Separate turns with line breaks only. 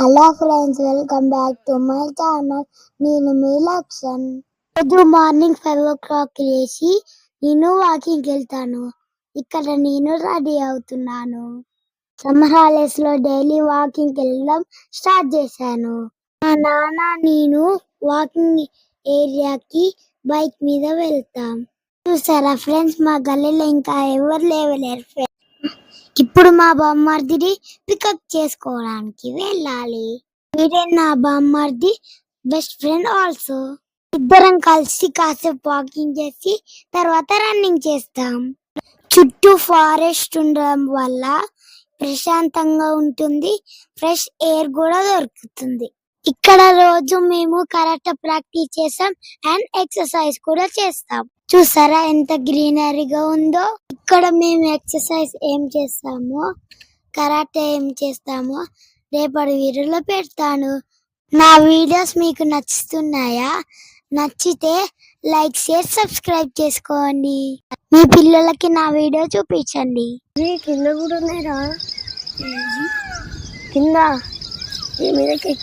Hello friends welcome back to my channel నేను మీ లక్షన్ రోజు మార్నింగ్ ఫైవ్ ఓ క్లాక్ లేచి నేను వాకింగ్ వెళ్తాను. ఇక్కడ నేను రెడీ అవుతున్నాను. సమ్మర్ హాలిడేస్లో డైలీ వాకింగ్ వెళ్ళడం స్టార్ట్ చేశాను. మా నాన్న నేను వాకింగ్ ఏరియాకి బైక్ మీద వెళ్తాం. చూసారా ఫ్రెండ్స్ మా గల్లీలో ఇంకా ఎవరు లేవలేరు. ఇప్పుడు మా బామ్మర్దిని పికప్ చేసుకోవడానికి వెళ్ళాలి. మీరే నా బామ్మర్ది బెస్ట్ ఫ్రెండ్ ఆల్సో. ఇద్దరం కలిసి కాసేపు వాకింగ్ చేసి తర్వాత రన్నింగ్ చేస్తాం. చుట్టూ ఫారెస్ట్ ఉండడం వల్ల ప్రశాంతంగా ఉంటుంది. ఫ్రెష్ ఎయిర్ కూడా దొరుకుతుంది. ఇక్కడ రోజు మేము కరాటే ప్రాక్టీస్ చేస్తాం అండ్ ఎక్సర్సైజ్ కూడా చేస్తాం. చూసారా ఎంత గ్రీనరీగా ఉందో? ఇక్కడ మేము ఎక్సర్సైజ్ ఏం చేస్తామో? కరాటే ఏం చేస్తామో? రేపటి వీడియోలో పెడతాను. నా వీడియోస్ మీకు నచ్చుతున్నాయా? నచ్చితే లైక్ షేర్ సబ్స్క్రైబ్ చేసుకోండి. మీ పిల్లలకి నా వీడియో చూపించండి. కింద కూడా ఉన్నాయిరా. కింద. మీద ఎక్కువ